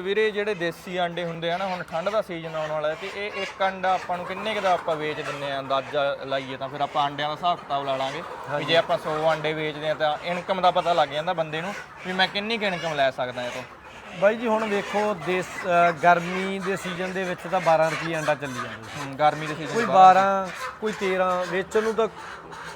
ਵੀਰੇ ਜਿਹੜੇ ਦੇਸੀ ਆਂਡੇ ਹੁੰਦੇ ਆ ਨਾ ਹੁਣ ਠੰਡ ਦਾ ਸੀਜ਼ਨ ਆਉਣ ਵਾਲਾ ਹੈ ਤੇ ਇਹ ਇੱਕ ਅੰਡਾ ਆਪਾਂ ਨੂੰ ਕਿੰਨੇ ਕੁ ਦਾ ਆਪਾਂ ਵੇਚ ਦਿੰਨੇ ਆ ਅੰਦਾਜ਼ਾ ਲਾਈਏ ਤਾਂ। ਫਿਰ ਆਪਾਂ ਅੰਡਿਆਂ ਦਾ ਹਿਸਾਬ ਕਿਤਾਬ ਲਾ ਲਾਂਗੇ ਵੀ ਜੇ ਆਪਾਂ 100 ਅੰਡੇ ਵੇਚਦੇ ਆ ਤਾਂ ਇਨਕਮ ਦਾ ਪਤਾ ਲੱਗ ਜਾਂਦਾ ਬੰਦੇ ਨੂੰ ਵੀ ਮੈਂ ਕਿੰਨੀ ਕੁ ਇਨਕਮ ਲੈ ਸਕਦਾ ਇਹ ਤੋਂ ਬਾਈ ਜੀ ਹੁਣ ਵੇਖੋ ਦੇਸ ਅ, ਗਰਮੀ ਦੇ ਸੀਜ਼ਨ ਦੇ ਵਿੱਚ ਤਾਂ 12 ਰੁਪਏ ਅੰਡਾ ਚੱਲੀ ਜਾਂਦਾ ਗਰਮੀ ਦੇ ਕੋਈ ਸੀਜ਼ਨ 12 ਕੋਈ 13 ਵੇਚਣ ਨੂੰ ਤਾਂ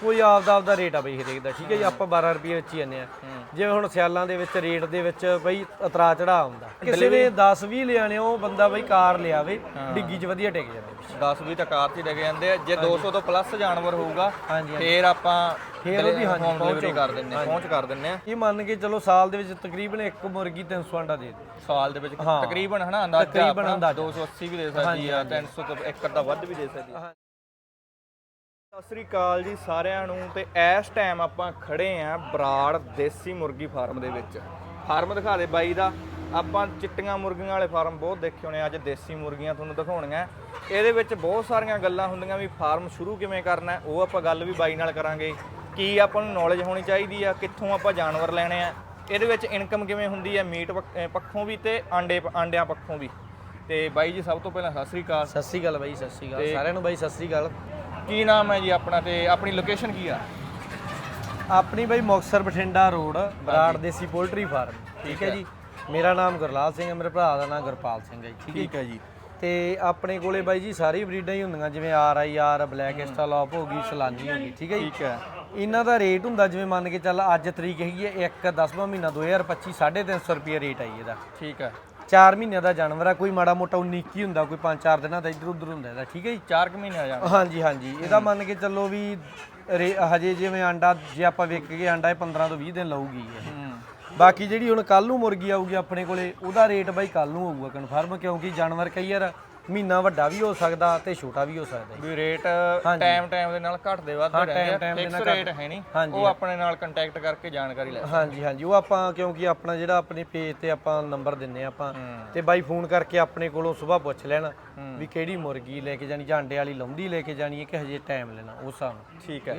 ਕੋਈ ਆਪਦਾ ਆਪਦਾ ਰੇਟ ਆ ਬਈ ਹਰੇਕ ਦਾ। ਠੀਕ ਹੈ ਜੀ ਆਪਾਂ 12 ਰੁਪਏ ਵਿੱਚ ਹੀ ਜਾਂਦੇ ਆ ਜਿਵੇਂ ਹੁਣ ਸਿਆਲਾਂ ਦੇ ਵਿੱਚ ਰੇਟ ਦੇ ਵਿੱਚ ਬਈ ਉਤਰਾ ਚੜਾ ਹੁੰਦਾ। ਕਿਸੇ ਨੇ 10 20 ਲਿਆਣੇ ਉਹ ਬੰਦਾ ਬਈ ਕਾਰ ਲਿਆਵੇ ਡਿੱਗੀ 'ਚ ਵਧੀਆ ਟਿਕ ਜਾਂਦਾ। 10 20 ਤਾਂ ਕਾਰ 'ਚ ਹੀ ਲੱਗ ਜਾਂਦੇ ਆ। ਜੇ 200 ਤੋਂ ਪਲੱਸ ਜਾਨਵਰ ਹੋਊਗਾ ਹਾਂਜੀ। ਫੇਰ ਆਪਾਂ ਫੇਰ ਉਹਦੀ ਹਾਂਜੀ ਹੋਮ ਡਿਲੀਵਰੀ ਕਰ ਦਿੰਨੇ ਆ ਪਹੁੰਚ ਕਰ ਦਿੰਨੇ ਆ। ਇਹ ਮੰਨ ਕੇ ਚਲੋ ਸਾਲ ਦੇ ਵਿੱਚ ਤਕਰੀਬਨ ਇੱਕ ਮੁਰਗੀ 300 ਅੰਡਾ ਦੇ ਦੇ ਸਾਲ ਦੇ ਵਿੱਚ ਹਾਂ। ਤਕਰੀਬਨ ਹਨਾ ਅੰਦਾਜ਼ਾ ਤਕਰੀਬਨ ਆਪਣਾ ਅੰਦਾਜ਼ਾ। 280 ਵੀ ਦੇ ਸਕਦੀ ਆ 300 ਤੋਂ ਇੱਕ ਅੱਧਾ ਵੱਧ ਵੀ ਦੇ ਸਕਦੀ ਆ। ਸਤਿ ਸ੍ਰੀ ਅਕਾਲ ਜੀ ਸਾਰਿਆਂ ਨੂੰ ਤੇ ਇਸ ਟਾਈਮ ਆਪਾਂ ਖੜੇ ਆਂ ਬਰਾੜ ਦੇਸੀ ਮੁਰਗੀ ਫਾਰਮ ਦੇ ਵਿੱਚ। ਫਾਰਮ ਦਿਖਾ ਦੇ ਬਾਈ ਦਾ। ਆਪਾਂ ਚਿੱਟੀਆਂ ਮੁਰਗੀਆਂ ਵਾਲੇ ਫਾਰਮ ਬਹੁਤ ਦੇਖੇ ਹੋਣੇ ਅੱਜ ਦੇਸੀ ਮੁਰਗੀਆਂ ਤੁਹਾਨੂੰ ਦਿਖਾਉਣੀਆਂ। ਇਹਦੇ ਵਿੱਚ ਬਹੁਤ ਸਾਰੀਆਂ ਗੱਲਾਂ ਹੁੰਦੀਆਂ ਵੀ ਫਾਰਮ ਸ਼ੁਰੂ ਕਿਵੇਂ ਕਰਨਾ ਹੈ, ਉਹ ਆਪਾਂ ਗੱਲ ਵੀ ਬਾਈ ਨਾਲ ਕਰਾਂਗੇ। ਕੀ ਆਪਾਂ ਨੂੰ ਨੌਲੇਜ ਹੋਣੀ ਚਾਹੀਦੀ ਆ ਕਿੱਥੋਂ ਆਪਾਂ ਜਾਨਵਰ ਲੈਣੇ ਆ ਇਹਦੇ ਵਿੱਚ ਇਨਕਮ ਕਿਵੇਂ ਹੁੰਦੀ ਹੈ ਮੀਟ ਪੱਖੋਂ ਵੀ ਤੇ ਆਂਡੇ ਆਂਡਿਆਂ ਪੱਖੋਂ ਵੀ। ਤੇ ਬਾਈ ਜੀ ਸਭ ਤੋਂ ਪਹਿਲਾਂ ਸਤਿ ਸ੍ਰੀ ਅਕਾਲ। ਸਤਿ ਸ੍ਰੀ ਅਕਾਲ ਬਾਈ ਸਤਿ ਸ੍ਰੀ ਅਕਾਲ। ਸਾਰਿਆਂ ਨੂੰ ਬਾਈ ਸਤਿ ਸ੍ਰੀ ਅਕਾਲ। ਕੀ ਨਾਮ ਹੈ ਜੀ ਆਪਣਾ ਤੇ ਆਪਣੀ ਲੋਕੇਸ਼ਨ ਕੀ ਆ? ਆਪਣੀ ਬਾਈ ਮੁਕਤਸਰ ਬਠਿੰਡਾ ਰੋਡ ਬਰਾੜ ਦੇਸੀ ਪੋਲਟਰੀ ਫਾਰਮ। ਠੀਕ ਹੈ ਜੀ। ਮੇਰਾ ਨਾਮ ਗੁਰਲਾਲ ਸਿੰਘ ਹੈ ਮੇਰੇ ਭਰਾ ਦਾ ਨਾਮ ਗੁਰਪਾਲ ਸਿੰਘ ਹੈ ਜੀ, ਠੀਕ ਹੈ ਜੀ। ਤੇ ਆਪਣੇ ਕੋਲੇ ਬਾਈ ਜੀ ਸਾਰੀ ਬਰੀਡਾਂ ਹੀ ਹੁੰਦੀਆਂ ਜਿਵੇਂ R I R black Australorp ਹੋ ਗਈ ਸਲਾਨੀ ਹੋ ਗਈ ਠੀਕ ਹੈ ਜੀ। ਠੀਕ ਹੈ। ਇਹਨਾਂ ਦਾ ਰੇਟ ਹੁੰਦਾ ਜਿਵੇਂ ਮੰਨ ਕੇ ਚੱਲ ਅੱਜ ਤਰੀਕ ਹੈਗੀ ਹੈ 1 10ਵਾਂ ਮਹੀਨਾ 2025 350 ਰੁਪਏ ਰੇਟ ਆਈ ਇਹਦਾ। ਠੀਕ ਹੈ। 4 ਮਹੀਨਿਆਂ ਦਾ ਜਾਨਵਰ ਆ ਕੋਈ ਮਾੜਾ ਮੋਟਾ 19 ਕੀ ਹੁੰਦਾ ਕੋਈ 5-4 ਦਿਨਾਂ ਦਾ ਇੱਧਰ ਉੱਧਰ ਹੁੰਦਾ ਇਹਦਾ ਠੀਕ ਹੈ ਜੀ? 4 ਕੁ ਮਹੀਨੇ ਆ ਜਾਣਾ ਹਾਂਜੀ ਹਾਂਜੀ। ਇਹਦਾ ਮੰਨ ਕੇ ਚੱਲੋ ਵੀ ਰੇ- ਹਜੇ ਜਿਵੇਂ ਆਂਡਾ ਜੇ ਆਪਾਂ ਵੇਖ ਕੇ ਆਂਡਾ ਇਹ 15 ਤੋਂ 20 ਦਿਨ ਲਊਗੀ ਇਹ। ਹੂੰ। ਬਾਕੀ ਜਿਹੜੀ ਹੁਣ ਕੱਲ ਨੂੰ ਮੁਰਗੀ ਆਊਗੀ ਆਪਣੇ ਕੋਲੇ ਉਹਦਾ ਰੇਟ ਬਾਈ ਕੱਲ ਨੂੰ ਹੋਊਗਾ ਕਨਫਰਮ ਕਿਉਂਕਿ ਜਾਨਵਰ ਕਈ ਵਾਰ ਮਹੀਨਾ ਵੱਡਾ ਵੀ ਹੋ ਸਕਦਾ ਤੇ ਛੋਟਾ ਵੀ ਹੋ ਸਕਦਾ। ਵੀ ਰੇਟ ਟਾਈਮ ਟਾਈਮ ਦੇ ਨਾਲ ਘਟਦੇ ਵੱਧਦੇ ਰਹਿੰਦੇ ਆ। ਫਿਕਸ ਰੇਟ ਹੈ ਨਹੀਂ। ਉਹ ਆਪਣੇ ਨਾਲ ਕੰਟੈਕਟ ਕਰਕੇ ਜਾਣਕਾਰੀ ਲੈ ਹਾਂਜੀ ਹਾਂਜੀ। ਉਹ ਆਪਾਂ ਕਿਉਂਕਿ ਆਪਣਾ ਜਿਹੜਾ ਆਪਣੇ ਪੇਜ ਤੇ ਆਪਾਂ ਨੰਬਰ ਦਿੰਨੇ ਆਪਾਂ। ਤੇ ਬਾਈ ਫੋਨ ਕਰਕੇ ਆਪਣੇ ਕੋਲੋਂ ਸਵੇਰ ਪੁੱਛ ਲੈਣਾ ਵੀ ਕਿਹੜੀ ਮੁਰਗੀ ਲੈ ਕੇ ਜਾਣੀ ਜਾਂ ਅੰਡੇ ਵਾਲੀ ਲੰਦੀ ਲੈ ਕੇ ਜਾਣੀ ਹੈ ਕਿ ਹਜੇ ਟਾਈਮ ਲੈਣਾ ਉਸ ਹਿਸਾਬ ਠੀਕ ਹੈ।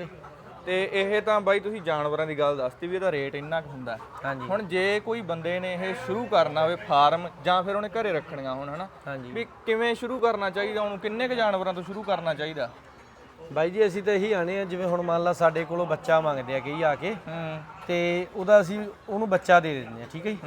ਤੇ ਇਹ ਤਾਂ ਬਾਈ ਤੁਸੀਂ ਜਾਨਵਰਾਂ ਦੀ ਗੱਲ ਦੱਸਤੀ ਵੀ ਇਹਦਾ ਰੇਟ ਇੰਨਾ ਕੁ ਹੁੰਦਾ। ਹਾਂਜੀ। ਹੁਣ ਜੇ ਕੋਈ ਬੰਦੇ ਨੇ ਇਹ ਸ਼ੁਰੂ ਕਰਨਾ ਹੋਵੇ ਫਾਰਮ ਜਾਂ ਫਿਰ ਉਹਨੇ ਘਰੇ ਰੱਖਣੀਆਂ ਹੋਣ ਹਨਾ? ਵੀ ਕਿਵੇਂ ਸ਼ੁਰੂ ਕਰਨਾ ਚਾਹੀਦਾ ਉਹਨੂੰ? ਕਿੰਨੇ ਕੁ ਜਾਨਵਰਾਂ ਤੋਂ ਸ਼ੁਰੂ ਕਰਨਾ ਚਾਹੀਦਾ? ਬਾਈ ਜੀ ਅਸੀਂ ਤਾਂ ਇਹੀ ਆਣੇ ਆ ਜਿਵੇਂ ਹੁਣ ਮੰਨ ਲਾ ਸਾਡੇ ਕੋਲੋਂ ਬੱਚਾ ਮੰਗਦੇ ਆ ਕਈ ਆ ਕੇ ਤੇ ਉਹਦਾ ਅਸੀਂ ਉਹਨੂੰ ਬੱਚਾ ਦੇ ਦਿੰਦੇ ਆ ਠੀਕ ਹੈ ਜੀ?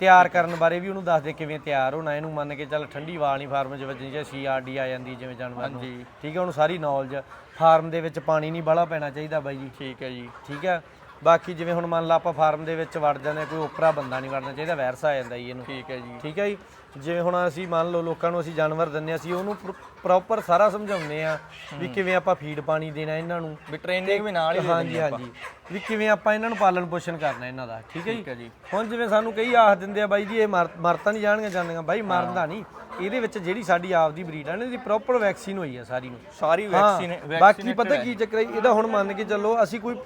ਤਿਆਰ ਕਰਨ ਬਾਰੇ ਵੀ ਉਹਨੂੰ ਦੱਸਦੇ ਕਿਵੇਂ ਤਿਆਰ ਹੋਣਾ ਇਹਨੂੰ ਮੰਨ ਕੇ ਚੱਲ ਠੰਡੀ ਵਾਲ ਨਹੀਂ ਫਾਰਮ 'ਚ ਵੱਜਣੀ ਜਾਂ ਸੀਆਰਡੀ ਆ ਜਾਂਦੀ ਜਿਵੇਂ ਜਾਨਵਰ ਨੂੰ ਠੀਕ ਹੈ ਉਹਨੂੰ ਸਾਰੀ ਨੌਲੇਜ ਫਾਰਮ ਦੇ ਵਿੱਚ ਪਾਣੀ ਨਹੀਂ ਬਾਹਲਾ ਪੈਣਾ ਚਾਹੀਦਾ ਬਾਈ ਜੀ। ਠੀਕ ਹੈ ਜੀ। ਠੀਕ ਹੈ ਬਾਕੀ ਜਿਵੇਂ ਹੁਣ ਮੰਨ ਲਾ ਆਪਾਂ ਫਾਰਮ ਦੇ ਵਿੱਚ ਵੜ ਜਾਂਦੇ ਕੋਈ ਓਪਰਾ ਬੰਦਾ ਨਹੀਂ ਵੜਨਾ ਚਾਹੀਦਾ ਵਾਇਰਸ ਆ ਜਾਂਦਾ ਜੀ ਇਹਨੂੰ। ਠੀਕ ਹੈ ਜੀ। ਠੀਕ ਹੈ ਜੀ? ਜਿਵੇਂ ਹੁਣ ਅਸੀਂ ਮੰਨ ਲਓ ਲੋਕਾਂ ਨੂੰ ਅਸੀਂ ਜਾਨਵਰ ਹਾਂ, ਅਸੀਂ ਉਹਨੂੰ ਪ੍ਰੋਪਰ ਸਾਰਾ ਸਮਝਾਉਂਦੇ ਆ ਵੀ ਕਿਵੇਂ ਆਪਾਂ ਫੀਡ ਪਾਣੀ ਦੇਣਾ ਇਹਨਾਂ ਨੂੰ। ਵੀ ਟ੍ਰੇਨਿੰਗ ਵੀ ਨਾਲ ਹੀ ਹਾਂਜੀ ਹਾਂਜੀ। ਵੀ ਕਿਵੇਂ ਆਪਾਂ ਇਹਨਾਂ ਨੂੰ ਪਾਲਣ ਪੋਸ਼ਣ ਕਰਨਾ ਇਹਨਾਂ ਦਾ ਠੀਕ ਹੈ ਜੀ? ਹੁਣ ਜਿਵੇਂ ਸਾਨੂੰ ਕਈ ਆਖ ਦਿੰਦੇ ਆ ਬਾਈ ਜੀ ਇਹ ਮਰ ਮਰ ਤਾਂ ਨਹੀਂ ਜਾਣਗੇ ਜਾਂਦੀਆਂ। ਬਾਈ ਮਰਦਾ ਨਹੀਂ ਇਹਦੇ ਵਿੱਚ ਜਿਹੜੀ ਸਾਡੀ ਆਪਦੀ ਬਰੀਡ ਆ ਨਾ ਇਹਦੀ ਪ੍ਰੋਪਰ ਵੈਕਸੀਨ ਹੋਈ ਆ ਸਾਰੀ ਨੂੰ। ਸਾਰੀ ਵੈਕਸੀਨ ਬਾਕੀ ਪਤਾ ਕੀ ਚੱਕਰ ਹੈ ਇਹਦਾ ਹੁਣ ਮੰਨ ਕੇ ਚੱਲੋ ਅਸੀਂ ਕੋਈ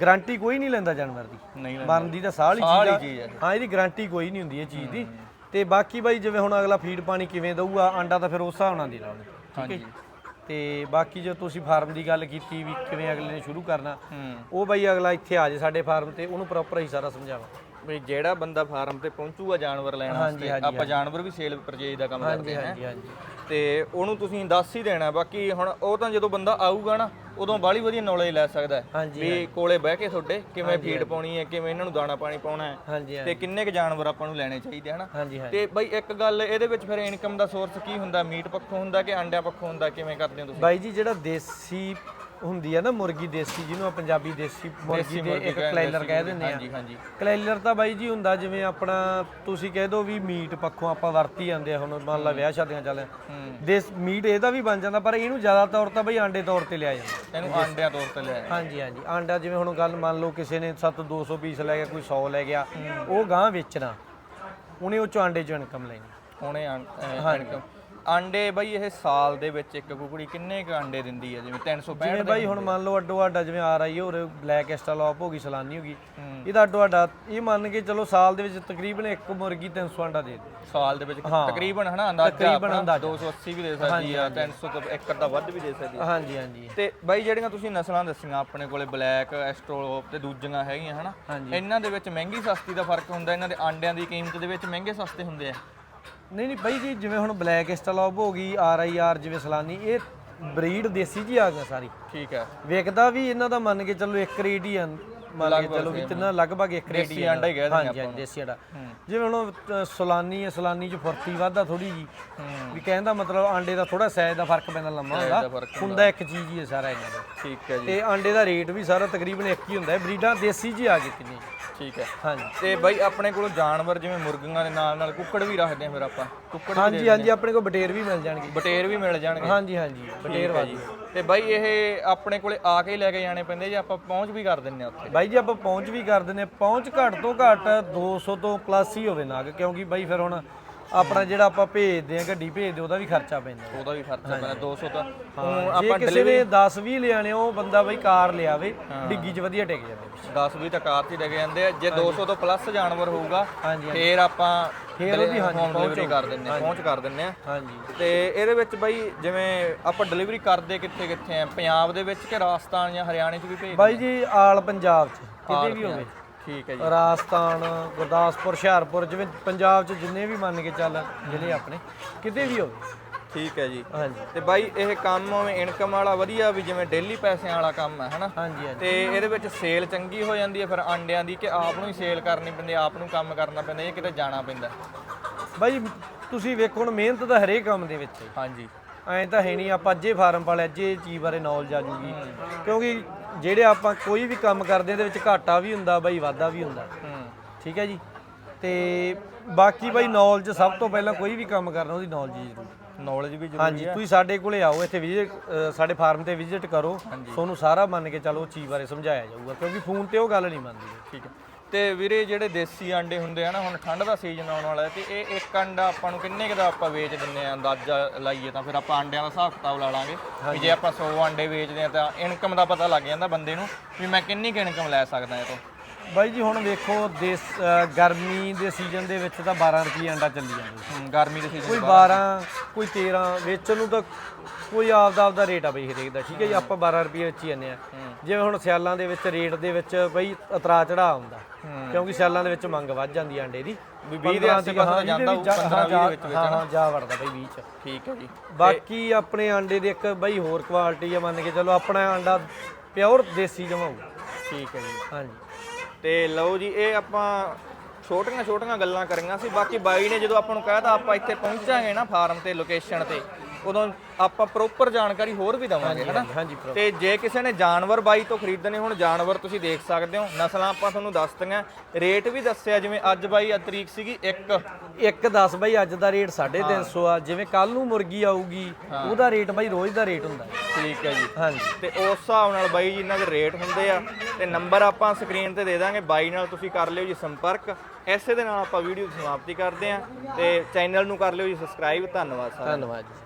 ਗਾਰੰਟੀ ਕੋਈ ਨਹੀਂ ਲੈਂਦਾ ਜਾਨਵਰ ਦੀ। ਨਹੀਂ ਮਰਨ ਦੀ ਤਾਂ ਸਾਹ ਵਾਲੀ ਚੀਜ਼ ਆ। ਹੈ ਹਾਂ ਇਹਦੀ ਗਾਰੰਟੀ ਕੋਈ ਨਹੀਂ ਹੁੰਦੀ ਇਹ ਚੀਜ਼ ਦੀ। ਤੇ ਬਾਕੀ ਬਾਈ ਜਿਵੇਂ ਹੁਣ ਅਗਲਾ ਫੀਡ ਪਾਣੀ ਕਿਵੇਂ ਦਊਗਾ ਆਂਡਾ ਤਾਂ ਫਿਰ ਉਸ ਹਿਸਾਬ ਨਾਲ ਦੇਣਾ ਉਹਨੇ ਹਾਂਜੀ? ਤੇ ਬਾਕੀ ਜੋ ਤੁਸੀਂ ਫਾਰਮ ਦੀ ਗੱਲ ਕੀਤੀ ਵੀ ਕਿਵੇਂ ਅਗਲੇ ਨੇ ਸ਼ੁਰੂ ਕਰਨਾ ਉਹ ਬਾਈ ਅਗਲਾ ਇੱਥੇ ਆ ਜੇ ਸਾਡੇ ਫਾਰਮ ਤੇ ਉਹਨੂੰ ਪ੍ਰੋਪਰ ਹੀ ਸਾਰਾ ਸਮਝਾਵਾ। ਵੀ ਜਿਹੜਾ ਬੰਦਾ ਫਾਰਮ ਤੇ ਪਹੁੰਚੂਗਾ ਜਾਨਵਰ ਲੈਣ ਵਾਸਤੇ ਆਪਾਂ ਜਾਨਵਰ ਵੀ ਸੇਲ ਪਰਚੇਜ ਦਾ ਕੰਮ ਕਰਦੇ ਹਾਂ। ਤੇ ਉਹਨੂੰ ਤੁਸੀਂ ਦੱਸ ਹੀ ਦੇਣਾ ਬਾਕੀ ਹੁਣ ਉਹ ਤਾਂ ਜਦੋਂ ਬੰਦਾ ਆਊਗਾ ਨਾ ਉਦੋਂ ਬਾਲੀ ਵਧੀਆ ਨੌਲੇਜ ਲੈ ਸਕਦਾ ਹੈ ਹਾਂਜੀ ਵੀ ਕੋਲੇ ਬਹਿ ਕੇ ਤੁਹਾਡੇ ਕਿਵੇਂ ਫੀਡ ਪਾਉਣੀ ਹੈ ਕਿਵੇਂ ਇਹਨਾਂ ਨੂੰ ਦਾਣਾ ਪਾਣੀ ਪਾਉਣਾ ਹੈ ਹਾਂਜੀ ਤੇ ਕਿੰਨੇ ਕ ਜਾਨਵਰ ਆਪਾਂ ਨੂੰ ਲੈਣੇ ਚਾਹੀਦੇ ਹਨਾ? ਹਾਂਜੀ ਹਾਂਜੀ। ਤੇ ਬਈ ਇੱਕ ਗੱਲ ਇਹਦੇ ਵਿੱਚ ਫਿਰ ਇਨਕਮ ਦਾ ਸੋਰਸ ਕੀ ਹੁੰਦਾ? ਮੀਟ ਪੱਖੋਂ ਹੁੰਦਾ ਕਿ ਅੰਡਿਆਂ ਪੱਖੋਂ ਹੁੰਦਾ? ਕਿਵੇਂ ਕਰਦੇ ਹੋ ਤੁਸੀਂ? ਬਾਈ ਜੀ ਜਿਹੜਾ ਦੇਸੀ ਹੁੰਦੀ ਆ ਨਾ ਮੁਰਗੀ ਦੇਸੀ ਜਿਹਨੂੰ ਆ ਪੰਜਾਬੀ ਦੇਸੀ ਮੁਰਗੀ ਦੇ ਇੱਕ ਕਲੈਲਰ ਕਹਿ ਦਿੰਦੇ ਆ। ਹਾਂਜੀ ਹਾਂਜੀ। ਕਲੈਲਰ ਤਾਂ ਬਾਈ ਜੀ ਹੁੰਦਾ ਜਿਵੇਂ ਆਪਣਾ ਤੁਸੀਂ ਕਹਿ ਦੋ ਵੀ ਮੀਟ ਪੱਖੋਂ ਆਪਾਂ ਵਰਤੀ ਜਾਂਦੇ ਆ ਹੁਣ ਮੰਨ ਲਾ ਵਿਆਹ ਸ਼ਾਦੀਆਂ ਚੱਲ ਦੇਸ ਮੀਟ ਇਹਦਾ ਵੀ ਬਣ ਜਾਂਦਾ ਪਰ ਇਹਨੂੰ ਜ਼ਿਆਦਾ ਤੌਰ ਤਾਂ ਬਈ ਆਂਡੇ ਤੌਰ ਤੇ ਲਿਆ ਜਾਂਦਾ। ਇਹਨੂੰ ਅੰਡਿਆਂ ਤੌਰ ਤੇ ਲਿਆ ਹਾਂਜੀ ਹਾਂਜੀ। ਆਂਡਾ ਜਿਵੇਂ ਹੁਣ ਗੱਲ ਮੰਨ ਲਓ ਕਿਸੇ ਨੇ ਸੱਤ 200 ਪੀਸ ਲੈ ਗਿਆ ਕੋਈ 100 ਲੈ ਗਿਆ ਉਹ ਗਾਂ ਵੇਚਣਾ। ਉਹਨੇ ਉਹ ਚੋਂ ਆਂਡੇ ਚੋਂ ਇਨਕਮ ਲੈਣੀ। ਹੁਣੇ ਇਨਕਮ ਅੰਡੇ ਬਈ ਇਹ ਸਾਲ ਦੇ ਵਿੱਚ ਇੱਕ ਕੁਕੜੀ ਕਿੰਨੇ ਕ ਅੰਡੇ ਦਿੰਦੀ ਹੈ? ਜਿਵੇਂ 365 ਜਿਵੇਂ ਬਾਈ ਹੁਣ ਮੰਨ ਲਓ ਅੱਡੋ ਅੱਡਾ ਜਿਵੇਂ ਆ ਰਹੀ ਹੋਰ ਬਲੈਕ ਐਸਟਾਲੋਪ ਹੋ ਗਈ ਸਲਾਨੀ ਹੋ ਗਈ। ਹੂੰ। ਇਹਦਾ ਅੱਡੋ ਅੱਡਾ ਇਹ ਮੰਨ ਕੇ ਚਲੋ ਸਾਲ ਦੇ ਵਿੱਚ ਤਕਰੀਬਨ ਇੱਕ ਮੁਰਗੀ 300 ਅੰਡਾ ਦੇ ਦੇ ਸਾਲ ਦੇ ਵਿੱਚ ਤਕਰੀਬਨ ਹਨਾ ਅੰਦਾਜ਼ਾ ਤਕਰੀਬਨ ਆਪਣਾ ਅੰਦਾਜ਼ਾ। 280 ਵੀ ਦੇ ਸਕਦੀ ਆ 300 ਤੋਂ ਇੱਕ ਅੱਧਾ ਵੱਧ ਵੀ ਦੇ ਸਕਦੀ ਆ। ਹਾਂਜੀ ਹਾਂਜੀ। ਤੇ ਬਾਈ ਜਿਹੜੀਆਂ ਤੁਸੀਂ ਨਸਲਾਂ ਦੱਸੀਆਂ ਆਪਣੇ ਕੋਲੇ ਬਲੈਕ ਐਸਟ੍ਰੋਲੋਪ ਤੇ ਦੂਜੀਆਂ ਹੈਗੀਆਂ ਹਨਾ। ਇਹਨਾਂ ਦੇ ਵਿੱਚ ਮਹਿੰਗੀ ਸਸਤੀ ਦਾ ਫ਼ਰਕ ਹੁੰਦਾ ਇਹਨਾਂ ਦੇ ਆਂਡਿਆਂ ਦੀ ਕੀਮਤ ਦੇ ਵਿੱਚ ਮਹਿੰਗੇ ਸਸਤੇ ਹੁੰਦੇ ਆ। ਨਹੀਂ ਨਹੀਂ ਬਾਈ ਜੀ ਜਿਵੇਂ ਹੁਣ ਬਲੈਕ ਸਟਲੌਬ ਹੋ ਗਈ ਆਰ ਆਈ ਆਰ ਜਿਵੇਂ ਸਲਾਨੀ ਇਹ ਬਰੀਡ ਦੇਸੀ ਜੀ ਆ ਗਿਆ ਸਾਰੀ। ਠੀਕ ਹੈ। ਵਿਕਦਾ ਵੀ ਇਹਨਾਂ ਦਾ ਮੰਨ ਕੇ ਚੱਲੋ ਇੱਕ ਰੇਟ ਹੀ ਆ। ਮੰਨ ਕੇ ਚੱਲੋ ਵੀ ਤਿੰਨਾ ਲਗਭਗ ਇੱਕ ਰੇਟ ਹੀ ਦੇਸੀ ਆਂਡਾ ਹੀ ਕਹਿ ਦਿੰਦੇ ਹਾਂਜੀ ਹਾਂਜੀ ਦੇਸੀ ਆਂਡਾ। ਜਿਵੇਂ ਹੁਣ ਅ, ਸਲਾਨੀ ਹੈ ਸਲਾਨੀ ਚ ਫੁਰਤੀ ਵਾਧਾ ਥੋੜੀ ਜੀ ਵੀ ਕਹਿੰਦਾ ਮਤਲਬ ਆਂਡੇ ਦਾ ਥੋੜਾ ਸਾਈਜ਼ ਦਾ ਫ਼ਰਕ ਪੈਂਦਾ ਲੰਮਾ ਹੁੰਦਾ। ਫ਼ਰਕ ਹੁੰਦਾ ਇੱਕ ਚੀਜ਼ ਹੀ ਹੈ ਸਾਰਾ ਇਹਨਾਂ ਦਾ। ਠੀਕ ਹੈ ਜੀ। ਤੇ ਆਂਡੇ ਦਾ ਰੇਟ ਵੀ ਸਾਰਾ ਤਕਰੀਬਨ ਇੱਕ ਹੀ ਹੁੰਦਾ ਹੈ। ਬਰੀਡਾਂ ਦੇਸੀ ਜੀ ਆ ਗਈ ਕਿੰਨੀ। ਠੀਕ ਹੈ। ਹਾਂਜੀ। ਤੇ ਬਾਈ ਆਪਣੇ ਕੋਲ ਜਾਨਵਰ ਜਿਵੇਂ ਮੁਰਗੀਆਂ ਦੇ ਨਾਲ ਨਾਲ ਕੁੱਕੜ ਵੀ ਰੱਖਦੇ ਆ ਫਿਰ ਆਪਾਂ। ਕੁੱਕੜ ਹਾਂਜੀ ਹਾਂਜੀ ਆਪਣੇ ਕੋਲ ਬਟੇਰ ਵੀ ਮਿਲ ਜਾਣਗੇ। ਬਟੇਰ ਵੀ ਮਿਲ ਜਾਣਗੇ। ਹਾਂਜੀ ਹਾਂਜੀ ਬਟੇਰ ਵਾਜੀ ਤੇ ਬਾਈ ਇਹ ਆਪਣੇ ਕੋਲੇ ਆ ਕੇ ਹੀ ਲੈ ਕੇ ਜਾਣੇ ਪੈਂਦੇ ਜੇ ਆਪਾਂ ਪਹੁੰਚ ਵੀ ਕਰ ਦਿੰਨੇ ਆ ਉੱਥੇ ਬਾਈ ਜੀ ਆਪਾਂ ਪਹੁੰਚ ਵੀ ਕਰ ਦਿੰਦੇ ਹਾਂ। ਪਹੁੰਚ ਘੱਟ ਤੋਂ ਘੱਟ 200 ਤੋਂ ਪਲੱਸ ਹੀ ਹੋਵੇ ਨਾਗ, ਕਿਉਂਕਿ ਬਾਈ ਫਿਰ ਹੁਣ ਆਪਣਾ ਜਿਹੜਾ ਆਪਾਂ ਭੇਜਦੇ ਆ ਗੱਡੀ ਭੇਜਦੇ ਉਹਦਾ ਵੀ ਖਰਚਾ ਪੈਂਦਾ ਉਹਦਾ ਵੀ ਖਰਚਾ ਪੈਂਦਾ 200 ਤਾਂ ਹਾਂ, ਊਂ ਜੇ ਆਪਾਂ ਕਿਸੇ ਨੇ 10 20 ਲਿਆਣੇ ਉਹ ਬੰਦਾ ਬਾਈ ਕਾਰ ਲਿਆਵੇ ਡਿੱਗੀ 'ਚ ਵਧੀਆ ਟਿਕ ਜਾਵੇ। 10 20 ਤਾਂ ਕਾਰ 'ਚ ਹੀ ਲੈ ਕੇ ਜਾਂਦੇ ਆ। ਜੇ 200 ਤੋਂ ਪਲੱਸ ਜਾਨਵਰ ਹੋਊਗਾ ਹਾਂਜੀ ਫੇਰ ਆਪਾਂ ਫੇਰ ਉਹਦੀ ਹਾਂਜੀ ਡਿਲੀਵਰੀ ਕਰ ਦਿੰਨੇ ਆ ਪਹੁੰਚ ਕਰ ਦਿੰਨੇ ਆ। ਹਾਂਜੀ। ਤੇ ਇਹਦੇ ਵਿੱਚ ਬਾਈ ਜਿਵੇਂ ਆਪਾਂ ਡਿਲੀਵਰੀ ਕਰਦੇ ਕਿੱਥੇ ਕਿੱਥੇ ਆ? ਪੰਜਾਬ ਦੇ ਵਿੱਚ ਕਿ ਰਾਜਸਥਾਨ ਜਾਂ ਹਰਿਆਣੇ 'ਚ ਵੀ ਭੇਜ ਬਾਈ ਜੀ ਆਲ ਪੰਜਾਬ 'ਚ ਕਿਤੇ ਵੀ ਹੋਵੇ। ਠੀਕ ਹੈ ਜੀ। ਰਾਜਸਥਾਨ ਗੁਰਦਾਸਪੁਰ ਹੁਸ਼ਿਆਰਪੁਰ ਜਿਵੇਂ ਪੰਜਾਬ 'ਚ ਜਿੰਨੇ ਵੀ ਮੰਨ ਕੇ ਚੱਲ ਜ਼ਿਲ੍ਹੇ ਆਪਣੇ ਕਿਤੇ ਵੀ ਹੋਵੇ। ਠੀਕ ਹੈ ਜੀ। ਹਾਂਜੀ। ਤੇ ਬਾਈ ਇਹ ਕੰਮ ਇਨਕਮ ਵਾਲਾ ਵਧੀਆ ਵੀ ਜਿਵੇਂ ਡੇਲੀ ਪੈਸਿਆਂ ਵਾਲਾ ਕੰਮ ਹੈ ਹਨਾ? ਹਾਂਜੀ ਹਾਂਜੀ। ਤੇ ਇਹਦੇ ਵਿੱਚ ਸੇਲ ਚੰਗੀ ਹੋ ਜਾਂਦੀ ਹੈ ਫਿਰ ਆਂਡਿਆਂ ਦੀ ਕਿ ਆਪ ਨੂੰ ਹੀ ਸੇਲ ਕਰਨੀ ਪੈਂਦੀ ਹੈ, ਆਪ ਨੂੰ ਕੰਮ ਕਰਨਾ ਪੈਂਦਾ ਇਹ ਕਿਤੇ ਜਾਣਾ ਪੈਂਦਾ? ਬਾਈ ਤੁਸੀਂ ਵੇਖੋ ਹੁਣ ਮਿਹਨਤ ਤਾਂ ਹਰੇਕ ਕੰਮ ਦੇ ਵਿੱਚ ਹੈ। ਹਾਂਜੀ। ਐਂ ਤਾਂ ਹੈ ਨਹੀਂ ਆਪਾਂ ਅੱਜੇ ਫਾਰਮ ਪਾਲੇ ਅੱਜੇ ਇਹ ਚੀਜ਼ ਬਾਰੇ ਨੌਲੇਜ ਆ ਜੂਗੀ। ਕਿਉਂਕਿ ਜਿਹੜੇ ਆਪਾਂ ਕੋਈ ਵੀ ਕੰਮ ਕਰਦੇ ਇਹਦੇ ਵਿੱਚ ਘਾਟਾ ਵੀ ਹੁੰਦਾ ਬਾਈ ਵਾਧਾ ਵੀ ਹੁੰਦਾ। ਹੂੰ। ਠੀਕ ਹੈ ਜੀ? ਤੇ ਬਾਕੀ ਬਾਈ ਨੌਲੇਜ ਸਭ ਤੋਂ ਪਹਿਲਾਂ ਕੋਈ ਵੀ ਕੰਮ ਕਰਨਾ ਉਹਦੀ ਨੌਲੇਜ ਜ਼ਰੂਰੀ। ਨੌਲੇਜ ਵੀ ਜ਼ਰੂਰੀ ਹਾਂਜੀ ਤੁਸੀਂ ਸਾਡੇ ਕੋਲੇ ਆਓ ਇੱਥੇ ਵਿਜ਼ਿਟ ਸਾਡੇ ਫਾਰਮ ਤੇ ਵਿਜ਼ਿਟ ਕਰੋ। ਤੁਹਾਨੂੰ ਸਾਰਾ ਮੰਨ ਕੇ ਚੱਲੋ ਉਹ ਚੀਜ਼ ਬਾਰੇ ਸਮਝਾਇਆ ਜਾਊਗਾ ਕਿਉਂਕਿ ਫੋਨ ਤੇ ਉਹ ਗੱਲ ਨਹੀਂ ਮੰਨਦੀ। ਠੀਕ ਹੈ। ਤੇ ਵੀਰੇ ਜਿਹੜੇ ਦੇਸੀ ਆਂਡੇ ਹੁੰਦੇ ਆ ਨਾ ਹੁਣ ਠੰਡ ਦਾ ਸੀਜ਼ਨ ਆਉਣ ਵਾਲਾ ਤੇ ਇਹ ਇੱਕ ਅੰਡਾ ਆਪਾਂ ਨੂੰ ਕਿੰਨੇ ਕੁ ਦਾ ਆਪਾਂ ਵੇਚ ਦਿੰਨੇ ਆ ਅੰਦਾਜ਼ਾ ਲਾਈਏ ਤਾਂ ਫਿਰ ਆਪਾਂ ਅੰਡਿਆਂ ਦਾ ਹਿਸਾਬ ਕਿਤਾਬ ਲਾ ਲਾਂਗੇ ਵੀ ਜੇ ਆਪਾਂ 100 ਅੰਡੇ ਵੇਚਦੇ ਆ ਤਾਂ ਇਨਕਮ ਦਾ ਪਤਾ ਲੱਗ ਜਾਂਦਾ ਬੰਦੇ ਨੂੰ ਵੀ ਮੈਂ ਕਿੰਨੀ ਕੁ ਇਨਕਮ ਲੈ ਸਕਦਾ ਇਹ ਤੋਂ। ਬਾਈ ਜੀ ਹੁਣ ਵੇਖੋ ਦੇਸ ਗਰਮੀ ਦੇ ਸੀਜ਼ਨ ਦੇ ਵਿੱਚ ਤਾਂ 12 ਰੁਪਏ ਅੰਡਾ ਚੱਲੀ ਜਾਂਦਾ। ਗਰਮੀ ਦੇ ਸੀਜ਼ਨ ਕੋਈ 12 ਕੋਈ 13 ਵੇਚਣ ਨੂੰ ਤਾਂ ਕੋਈ ਆਪਦਾ ਆਪਦਾ ਰੇਟ ਆ ਬਈ ਹਰੇਕ ਦਾ ਠੀਕ ਹੈ ਜੀ? ਆਪਾਂ 12 ਰੁਪਏ ਵਿੱਚ ਹੀ ਜਾਂਦੇ ਆ ਜਿਵੇਂ ਹੁਣ ਸਿਆਲਾਂ ਦੇ ਵਿੱਚ ਰੇਟ ਦੇ ਵਿੱਚ ਬਈ ਉਤਰਾ ਚੜਾ ਹੁੰਦਾ ਕਿਉਂਕਿ ਸਿਆਲਾਂ ਦੇ ਵਿੱਚ ਮੰਗ ਵੱਧ ਜਾਂਦੀ ਆ ਅੰਡੇ ਦੀ। ਵੀ 20 ਦੇ ਆਸੇ ਪਾਸੇ ਤਾਂ ਜਾਂਦਾ ਹੋਊ, 15 20 ਦੇ ਵਿੱਚ ਹਾਂ ਹਾਂ ਜਾ ਵੜਦਾ ਬਈ 20 ਚ। ਠੀਕ ਹੈ ਜੀ। ਬਾਕੀ ਆਪਣੇ ਆਂਡੇ ਦੀ ਇੱਕ ਬਈ ਹੋਰ ਕੁਆਲਿਟੀ ਆ ਮੰਨ ਕੇ ਚਲੋ ਆਪਣਾ ਆਂਡਾ ਪਿਓਰ ਦੇਸੀ ਜਮਾਊ ਠੀਕ ਹੈ ਜੀ। ਹਾਂਜੀ। ਤੇ ਲਓ ਜੀ ਇਹ ਆਪਾਂ ਛੋਟੀਆਂ ਛੋਟੀਆਂ ਗੱਲਾਂ ਕਰੀਆਂ ਸੀ ਬਾਕੀ ਬਾਈ ਨੇ ਜਦੋਂ ਆਪਾਂ ਨੂੰ ਕਹਿਤਾ ਆਪਾਂ ਇੱਥੇ ਪਹੁੰਚਾਂਗੇ ਨਾ ਫਾਰਮ ਤੇ ਲੋਕੇਸ਼ਨ ਤੇ ਉਦੋਂ ਆਪਾਂ ਪ੍ਰੋਪਰ ਜਾਣਕਾਰੀ ਹੋਰ ਵੀ ਦਵਾਂਗੇ ਹਨਾ? ਤੇ ਜੇ ਕਿਸੇ ਨੇ ਜਾਨਵਰ ਬਾਈ ਤੋਂ ਖਰੀਦਣੇ ਹੁਣ ਜਾਨਵਰ ਤੁਸੀਂ ਦੇਖ ਸਕਦੇ ਹੋ ਨਸਲਾਂ ਆਪਾਂ ਤੁਹਾਨੂੰ ਦੱਸ ਦਿਆਂ ਰੇਟ ਵੀ ਦੱਸਿਆ ਜਿਵੇਂ ਅੱਜ ਬਾਈ ਅੱਜ ਤਰੀਕ ਸੀਗੀ 1 ਇੱਕ 10 ਬਈ ਅੱਜ ਦਾ ਰੇਟ 350 ਆ ਜਿਵੇਂ ਕੱਲ ਨੂੰ ਮੁਰਗੀ ਆਊਗੀ ਉਹਦਾ ਰੇਟ ਬਈ ਰੋਜ਼ ਦਾ ਰੇਟ ਹੁੰਦਾ। ਠੀਕ ਹੈ ਜੀ। ਹਾਂਜੀ। ਤੇ ਉਸ ਹਿਸਾਬ ਨਾਲ ਬਾਈ ਜੀ ਇਹਨਾਂ ਦੇ ਰੇਟ ਹੁੰਦੇ ਆ ਤੇ ਨੰਬਰ ਆਪਾਂ ਸਕਰੀਨ ਤੇ ਦੇ ਦਾਂਗੇ ਬਾਈ ਨਾਲ ਤੁਸੀਂ ਕਰ ਲਿਓ ਜੀ ਸੰਪਰਕ। ਇਸੇ ਦੇ ਨਾਲ ਆਪਾਂ ਵੀਡੀਓ ਦੀ ਸਮਾਪਤੀ ਕਰਦੇ ਹਾਂ ਤੇ ਚੈਨਲ ਨੂੰ ਕਰ ਲਿਓ ਜੀ ਸਬਸਕ੍ਰਾਈਬ ਧੰਨਵਾਦ ਸਾਰਿਆਂ ਦਾ। ਧੰਨਵਾਦ ਜੀ